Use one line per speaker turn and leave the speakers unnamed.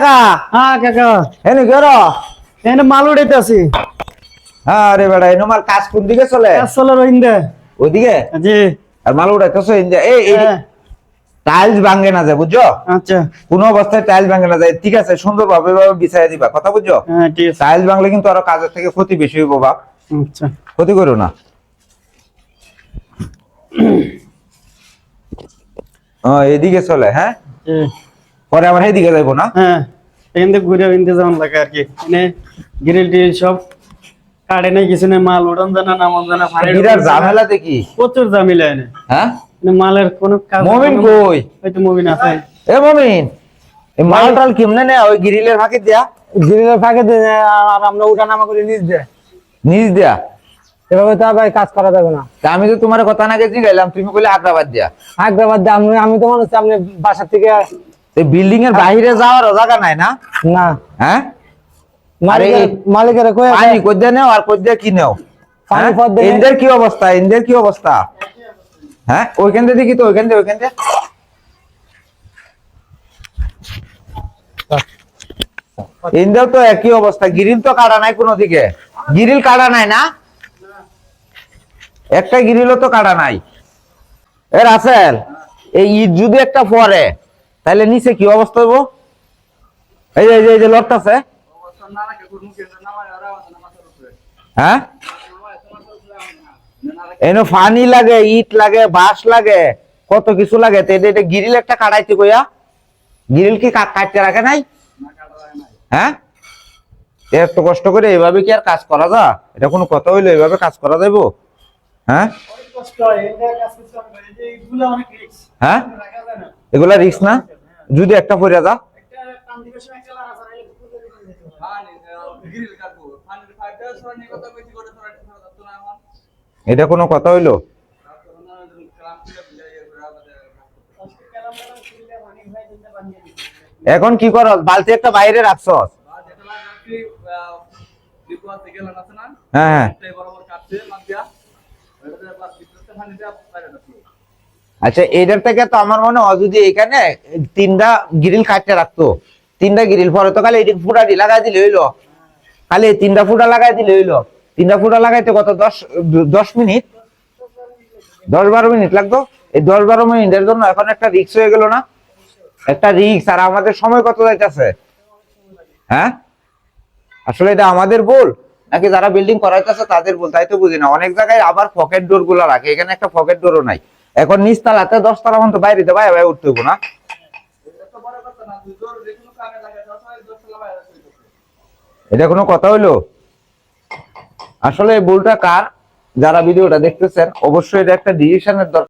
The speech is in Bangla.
কাকা?
হ্যাঁ কাকা।
এনে কের?
এখানে মাল উড়াইতে আছি।
আরে বেড়া এনে মাল কাজ কোন দিকে চলে?
আসলে রহিন্দা
ওইদিকে?
জি।
আর মাল উড়াইতেছো ইন্দে। এই এই
হ্যাঁ,
টাইলস ভাঙে না যায় বুঝছ?
আচ্ছা।
কোনো অবস্থায় টাইলস ভাঙে না যায়। ঠিক আছে সুন্দর ভাবে ভাবে বিছাই দিবা। কথা বুঝছ?
হ্যাঁ
টাইলস ভাঙলে কিন্তু আরও কাজের থেকে ক্ষতি বেশি হইব বাপ।
আচ্ছা।
ক্ষতি করো না। এদিকে চলে হ্যাঁ। পরে আবার এইদিকে যাইবো না?
হ্যাঁ এখান থেকে ঘুরে কিনতে যাওয়ান লাগে আর কি। এনে গ্রিল টিল সব কাটে নাই কিছু নেই মাল উড়ান জানা নামান জানা
বিরাট ঝামেলা দেখি
প্রচুর ঝামেলা এনে।
হ্যাঁ?
মালের কোনো কাজ
মমিন কই?
হয়তো মমিন আছে।
এ মমিন এই মাল টাল কেমনে নেয়? ওই গ্রিলের ফাঁকে দিয়া?
গ্রিলের ফাঁকে দিয়ে আর আমরা উঠা নামা করে নিজ দেয়।
নিজ দিয়া?
এভাবে তো ভাই কাজ করা যাবে না।
তা আমি তো তোমার কথা না গেছি গেলাম তুমি কইলে আগ্রাবাদ দিয়া।
আগ্রাবাদ দিয়ে আমি আমি তো মনে হচ্ছে আপনি বাসা থেকে
এই বিল্ডিং এর বাইরে যাওয়ার জায়গা নাই না?
না।
হ্যাঁ?
মালিকের
কোদ্দে নেও আর কোদ্দে কি নেও?
পানি
হ্যাঁ? ইন্দের কি অবস্থা? ইন্দের কি অবস্থা? হ্যাঁ? ওইখান থেকে দেখি তো ওইখান থেকে ওইখান থেকে ইন্দের তো একই অবস্থা। গিরিল তো কাটা নাই কোনো দিকে। গিরিল কাটা নাই না? একটা গিরিলও তো কাটা নাই। এর রাসেল এই ঈদ যদি একটা পরে তাহলে নিচে কি অবস্থা হইব? এই যে, এই যে- এই যে, লড়তাছে। হ্যাঁ? এনো ফানি লাগে, ইট লাগে, বাঁশ লাগে, কত কিছু লাগে। তো এটা গিরিল একটা কাটাইতে কইয়া। গিরিল কি কা- কাটতে রাখে নাই? হ্যাঁ? এত কষ্ট করে এইভাবে কি আর কাজ করা যা এটা কোনো কথা হইল এইভাবে কাজ করা যাইবো? হ্যাঁ? হ্যাঁ এগুলা রিস্ক না। যদি একটা পড়ে যা। এটা কোনো কথা হইল? এখন কি করস বালতি একটা বাইরে রাখছস? হ্যাঁ হ্যাঁ। আচ্ছা এটার থেকে তো আমার মনে হয় যদি এখানে তিনটা গ্রিল কাটতে রাখতো, তিনটা গ্রিল পরে তো খালি এটি ফুটাটি লাগাই দিলে হইল। খালি তিনটা ফুটা লাগাই দিলে হইল। তিনটা ফুটা লাগাইতে কত, দশ দশ মিনিট? দশ বারো মিনিট লাগতো? এই দশ বারো মিনিটের জন্য এখন একটা রিক্স হয়ে গেল না? একটা রিক্স আর আমাদের সময় কত যাইতেছে? হ্যাঁ? আসলে এটা আমাদের ভুল। নাকি যারা বিল্ডিং করাইতেছে তাদের ভুল তাই তো বুঝি না। অনেক জায়গায় আবার পকেট ডোরগুলা রাখে। এখানে একটা পকেট ডোরও নাই। এখন নিচ তালাতে দশ তালা পর্যন্ত বাইরে তো বাইরে উঠতে না। এটা কোনো কথা হইল? আসলে এই ভুলটা কার? যারা ভিডিওটা দেখতেছেন, অবশ্যই এটা একটা ডিসিশনের দরকার।